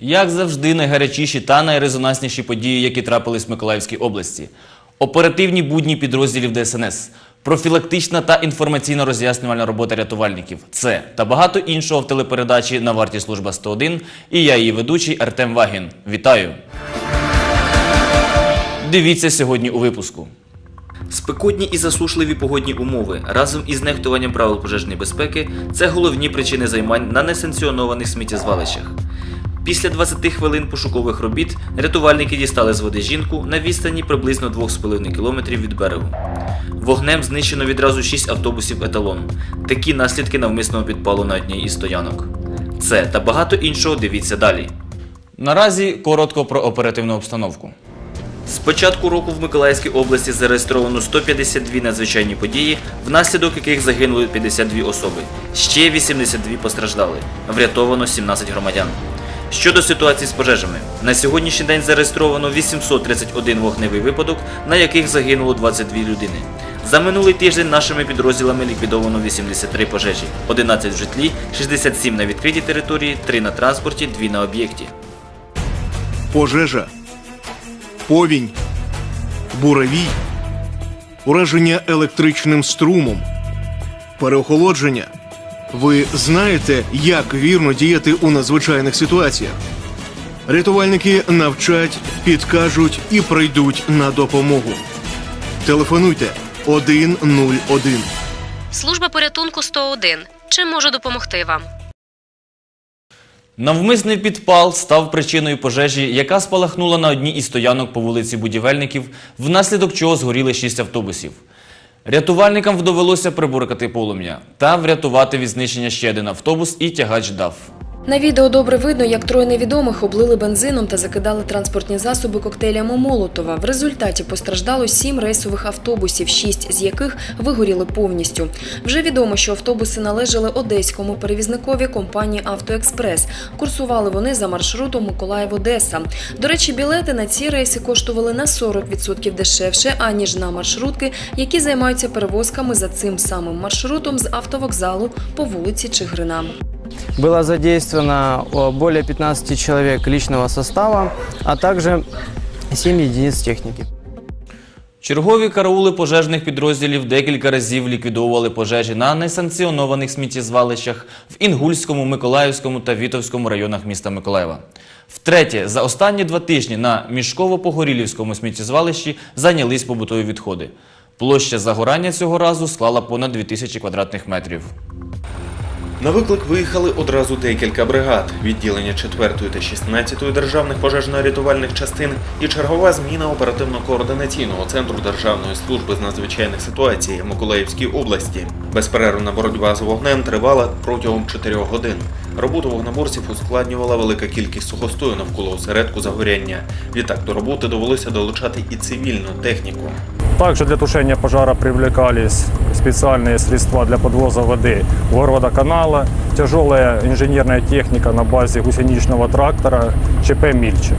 Як завжди, найгарячіші та найрезонансніші події, які трапились в Миколаївській області. Оперативні будні підрозділів ДСНС, профілактична та інформаційно-роз'яснювальна робота рятувальників. Це та багато іншого в телепередачі на варті служба 101 і я її ведучий Артем Вагін. Вітаю! Дивіться сьогодні у випуску. Спекотні і засушливі погодні умови разом із нехтуванням правил пожежної безпеки це головні причини займань на несанкціонованих сміттєзвалищах. Після 20 хвилин пошукових робіт рятувальники дістали з води жінку на відстані приблизно 2,5 кілометрів від берегу. Вогнем знищено відразу 6 автобусів еталон. Такі наслідки навмисного підпалу на одній із стоянок. Це та багато іншого дивіться далі. Наразі коротко про оперативну обстановку. З початку року в Миколаївській області зареєстровано 152 надзвичайні події, внаслідок яких загинули 52 особи. Ще 82 постраждали. Врятовано 17 громадян. Щодо ситуації з пожежами, на сьогоднішній день зареєстровано 831 вогневий випадок, на яких загинуло 22 людини. За минулий тиждень нашими підрозділами ліквідовано 83 пожежі, 11 в житлі, 67 на відкритій території, 3 на транспорті, 2 на об'єкті. пожежа, повінь, буравій, ураження електричним струмом, переохолодження. Ви знаєте, як вірно діяти у надзвичайних ситуаціях. Рятувальники навчать, підкажуть і прийдуть на допомогу. Телефонуйте 101. Служба порятунку 101. Чим можу допомогти вам? Навмисний підпал став причиною пожежі, яка спалахнула на одній із стоянок по вулиці Будівельників, внаслідок чого згоріли шість автобусів. Рятувальникам довелося приборкати полум'я та врятувати від знищення ще один автобус і тягач ДАФ. На відео добре видно, як троє невідомих облили бензином та закидали транспортні засоби коктейлями Молотова. В результаті постраждало сім рейсових автобусів, шість з яких вигоріли повністю. Вже відомо, що автобуси належали одеському перевізникові компанії Автоекспрес. Курсували вони за маршрутом Миколаїв-Одеса. До речі, білети на ці рейси коштували на 40% дешевше, аніж на маршрутки, які займаються перевозками за цим самим маршрутом з автовокзалу по вулиці Чигирина. Было задействовано более 15 человек личного состава, а также 7 единиц техники. Чергові караули пожежних підрозділів декілька разів ліквідовували пожежі на несанкціонованих сміттєзвалищах в Інгульському, Миколаївському та Вітовському районах міста Миколаєва. Втретє, за останні два тижні на Мішково-Погорілівському сміттєзвалищі зайнялись побутові відходи. Площа загорання цього разу склала понад 2000 квадратних метрів. На виклик виїхали одразу декілька бригад, відділення 4 та 16 державних пожежно-рятувальних частин і чергова зміна оперативно-координаційного центру Державної служби з надзвичайних ситуацій Миколаївській області. Безперервна боротьба з вогнем тривала протягом 4 годин. Роботу вогнеборців ускладнювала велика кількість сухостою навколо осередку загоряння. Відтак до роботи довелося долучати і цивільну техніку. Также для тушения пожара привлекались специальные средства для подвоза воды водоканала, тяжелая инженерная техника на базе гусеничного трактора ЧП «Мільче».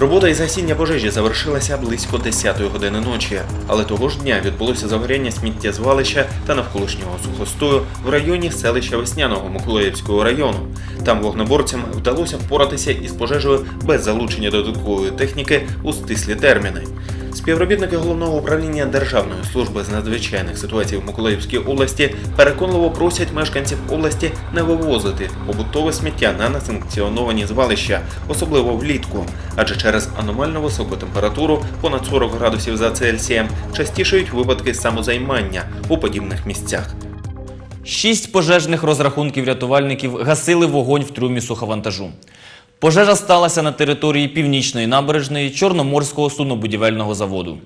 Робота із гасіння пожежі завершилася близько 10-ї години ночі, але того ж дня відбулося загоряння сміттєзвалища та навколишнього сухостою в районі селища Весняного Миколаївського району. Там вогнеборцям вдалося впоратися із пожежею без залучення додаткової техніки у стислі терміни. Співробітники головного управління Державної служби з надзвичайних ситуацій в Миколаївській області переконливо просять мешканців області не вивозити побутове сміття на несанкціоновані звалища, особливо влітку, адже через аномально високу температуру понад 40 градусів за Цельсієм частішають випадки самозаймання у подібних місцях. Шість пожежних розрахунків рятувальників гасили вогонь в трюмі суховантажу. Пожежа сталася на території північної набережної Чорноморського суднобудівельного заводу.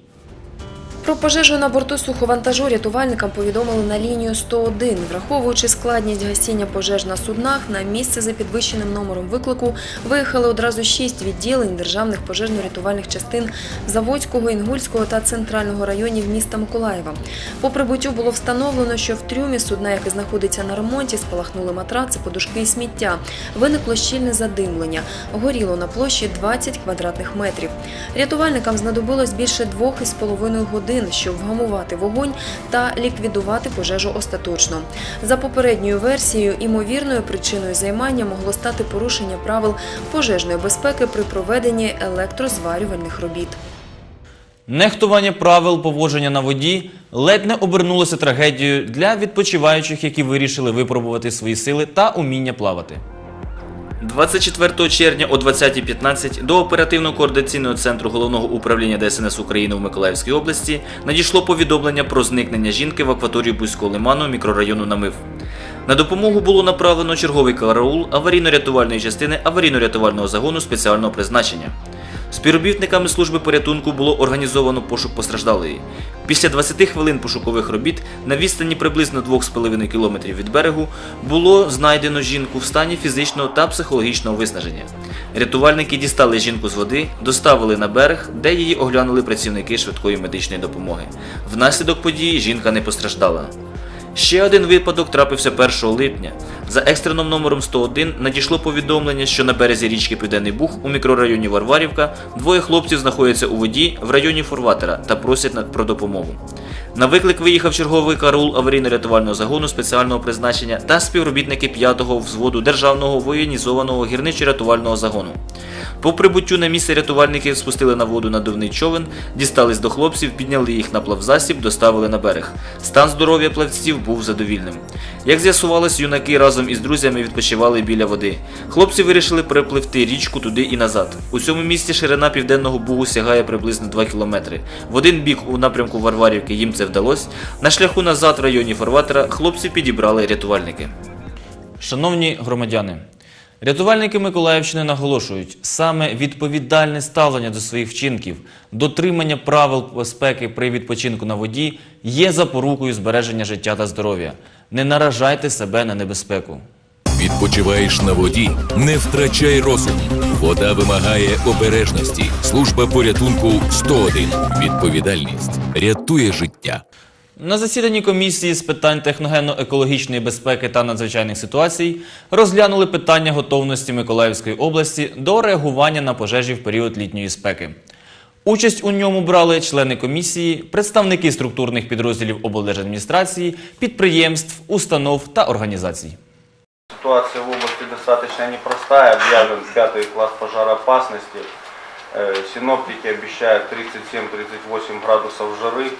Про пожежу на борту суховантажу рятувальникам повідомили на лінію 101. Враховуючи складність гасіння пожеж на суднах, на місце за підвищеним номером виклику виїхали одразу шість відділень державних пожежно-рятувальних частин Заводського, Інгульського та центрального районів міста Миколаєва. По прибуттю було встановлено, що в трюмі судна, яке знаходиться на ремонті, спалахнули матраци, подушки і сміття. Виникло щільне задимлення. Горіло на площі 20 квадратних метрів. Рятувальникам знадобилось більше двох із половиною годин, щоб вгамувати вогонь та ліквідувати пожежу остаточно. За попередньою версією, імовірною причиною займання могло стати порушення правил пожежної безпеки при проведенні електрозварювальних робіт. Нехтування правил поводження на воді ледь не обернулося трагедією для відпочиваючих, які вирішили випробувати свої сили та уміння плавати. 24 червня о 20.15 до оперативно-координаційного центру головного управління ДСНС України в Миколаївській області надійшло повідомлення про зникнення жінки в акваторії Бузького лиману мікрорайону Намив. На допомогу було направлено черговий караул аварійно-рятувальної частини аварійно-рятувального загону спеціального призначення. Співробітниками служби порятунку було організовано пошук постраждалої. Після 20 хвилин пошукових робіт на відстані приблизно 2,5 км від берегу було знайдено жінку в стані фізичного та психологічного виснаження. Рятувальники дістали жінку з води, доставили на берег, де її оглянули працівники швидкої медичної допомоги. Внаслідок події жінка не постраждала. Ще один випадок трапився 1 липня. За екстреним номером 101 надійшло повідомлення, що на березі річки Південний Буг у мікрорайоні Варварівка двоє хлопців знаходяться у воді в районі Форватера та просять про допомогу. На виклик виїхав черговий караул аварійно-рятувального загону спеціального призначення та співробітники 5-го взводу державного воєнізованого гірничо-рятувального загону. По прибуттю на місце рятувальники спустили на воду надувний човен, дістались до хлопців, підняли їх на плавзасіб, доставили на берег. Стан здоров'я плавців був задовільним. Як з'ясувалось, юнаки разом із друзями відпочивали біля води. Хлопці вирішили перепливти річку туди і назад. У цьому місці ширина південного бугу сягає приблизно 2 кілометри. В один бік у напрямку Варварівки їм це вдалося. На шляху назад в районі Форватера хлопці підібрали рятувальники. Шановні громадяни, рятувальники Миколаївщини наголошують, саме відповідальне ставлення до своїх вчинків, дотримання правил безпеки при відпочинку на воді є запорукою збереження життя та здоров'я. Не наражайте себе на небезпеку. Відпочиваєш на воді, не втрачай розум. Вода вимагає обережності. Служба порятунку 101. Відповідальність рятує життя. На засіданні комісії з питань техногенно-екологічної безпеки та надзвичайних ситуацій розглянули питання готовності Миколаївської області до реагування на пожежі в період літньої спеки. Участь у ньому брали члени комісії, представники структурних підрозділів облдержадміністрації, підприємств, установ та організацій. Ситуация в области достаточно непростая, объявлен пятый класс пожароопасности. Э, Синоптики обещают 37-38 градусов жары,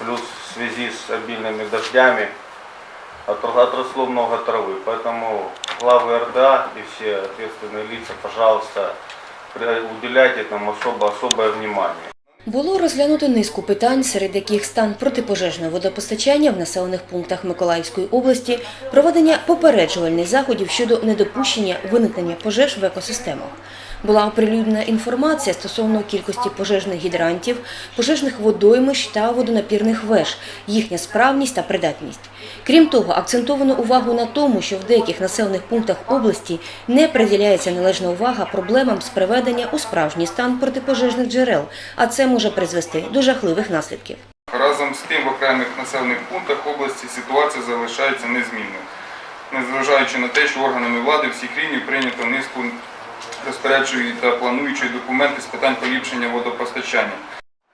плюс в связи с обильными дождями отр- отросло много травы. Поэтому главы РДА и все ответственные лица, пожалуйста, уделяйте этому особо-особое внимание. Було розглянуто низку питань, серед яких стан протипожежного водопостачання в населених пунктах Миколаївської області, проведення попереджувальних заходів щодо недопущення виникнення пожеж в екосистемах. Була оприлюднена інформація стосовно кількості пожежних гідрантів, пожежних водоймищ та водонапірних веж, їхня справність та придатність. Крім того, акцентовано увагу на тому, що в деяких населених пунктах області не приділяється належна увага проблемам з приведення у справжній стан протипожежних джерел, а це може призвести до жахливих наслідків. Разом з тим в окремих населених пунктах області ситуація залишається незмінною, незважаючи на те, що органами влади всіх рівнів прийнято низку розпоряджої та плануючої документи з питань поліпшення водопостачання.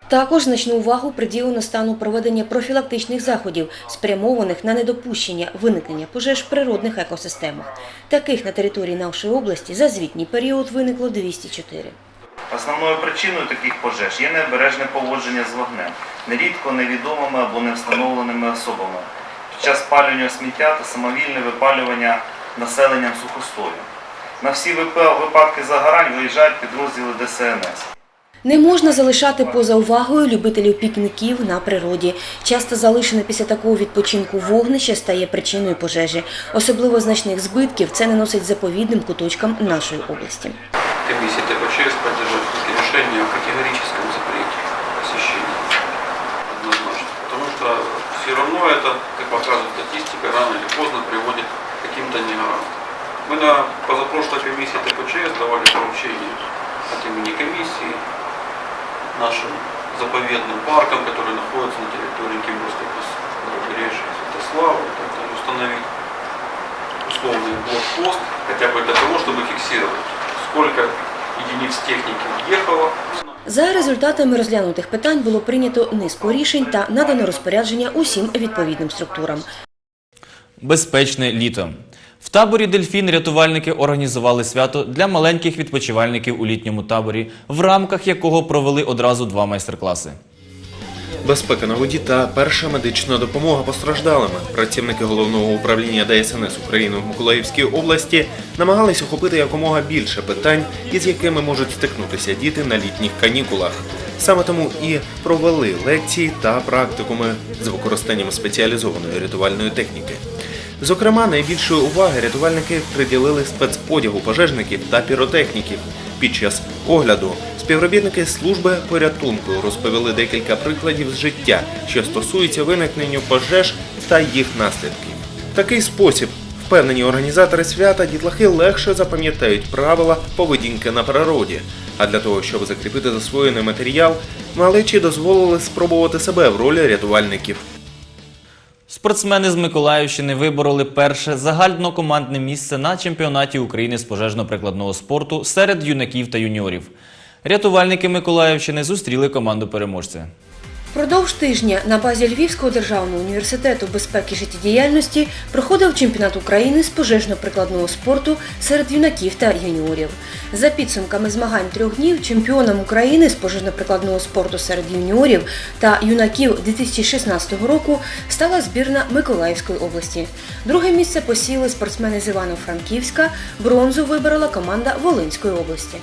Також значну увагу приділено стану проведення профілактичних заходів, спрямованих на недопущення виникнення пожеж в природних екосистемах. Таких на території нашої області за звітній період виникло 204. Основною причиною таких пожеж є необережне поводження з вогнем, нерідко невідомими або невстановленими особами, під час спалювання сміття та самовільне випалювання населенням сухостою. На всі випадки загорань виїжджають підрозділи ДСНС. Не можна залишати поза увагою любителів пікніків на природі. Часто залишене після такого відпочинку вогнище стає причиною пожежі. Особливо значних збитків це наносить заповідним куточкам нашої області. Комиссия ТПЧС поддерживает решение о категорическом запрете посещения что все равно это, как показывает статистика, рано или поздно приводит к каким-то негараздам. Мы на позапрошлой комиссии ТПЧС давали поручение от имени комиссии нашим заповедным паркам, которые находятся на территории Кимбурской побережья Святослава, и так далее, установить условный блокпост, хотя бы для того, чтобы фиксировать, сколько единиц техники въехало, За результатами розглянутих питань було прийнято низку рішень та надано розпорядження усім відповідним структурам. Безпечне літо. В таборі Дельфін рятувальники організували свято для маленьких відпочивальників у літньому таборі, в рамках якого провели одразу два майстер-класи. Безпека на воді та перша медична допомога постраждалими. Працівники головного управління ДСНС України в Миколаївській області намагались охопити якомога більше питань, із якими можуть стикнутися діти на літніх канікулах. Саме тому і провели лекції та практикуми з використанням спеціалізованої рятувальної техніки. Зокрема, найбільшої уваги рятувальники приділили спецодягу пожежників та піротехніків. Під час огляду співробітники служби порятунку розповіли декілька прикладів з життя, що стосуються виникнення пожеж та їх наслідків. Такий спосіб, впевнені організатори свята, дітлахи легше запам'ятають правила поведінки на природі. А для того, щоб закріпити засвоєний матеріал, малечі дозволили спробувати себе в ролі рятувальників. Спортсмени з Миколаївщини вибороли перше загальнокомандне місце на чемпіонаті України з пожежно-прикладного спорту серед юнаків та юніорів. Рятувальники Миколаївщини зустріли команду переможця. Впродовж тижня на базі Львівського державного університету безпеки життєдіяльності проходив чемпіонат України з пожежно-прикладного спорту серед юнаків та юніорів. За підсумками змагань трьох днів чемпіоном України з пожежно-прикладного спорту серед юніорів та юнаків 2016 року стала збірна Миколаївської області. Друге місце посіли спортсмени з Івано-Франківська, бронзу виборола команда Волинської області.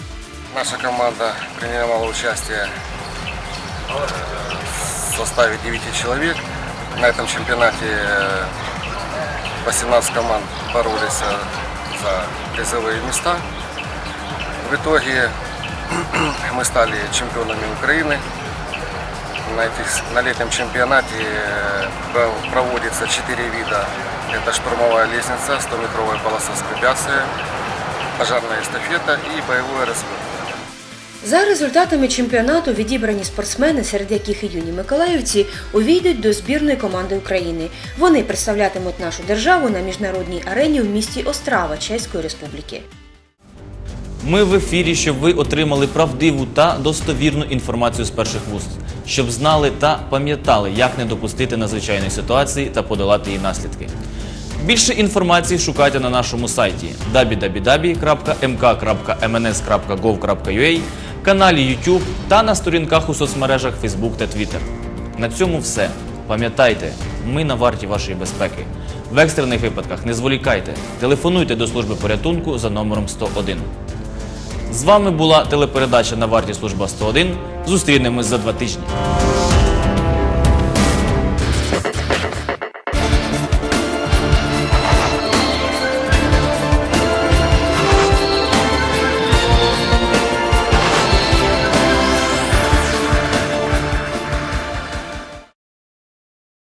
Наша команда принимала участие э, в составе 9 человек. На этом чемпионате э, 18 команд боролись э, за призовые места. В итоге мы стали чемпионами Украины. На, этих, на летнем чемпионате э, пров- проводится 4 вида. Это штурмовая лестница, 100-метровая полоса с препятствием, пожарная эстафета и боевое разведка. За результатами чемпіонату відібрані спортсмени, серед яких і юні миколаївці, увійдуть до збірної команди України. Вони представлятимуть нашу державу на міжнародній арені в місті Острава Чеської Республіки. Ми в ефірі, щоб ви отримали правдиву та достовірну інформацію з перших вуст, щоб знали та пам'ятали, як не допустити надзвичайної ситуації та подолати її наслідки. Більше інформації шукайте на нашому сайті www.mk.mns.gov.ua, каналі YouTube та на сторінках у соцмережах Facebook та Twitter. На цьому все. Пам'ятайте, ми на варті вашої безпеки. В екстрених випадках не зволікайте, телефонуйте до служби порятунку за номером 101. З вами була телепередача на варті служба 101. Зустрінемось за два тижні.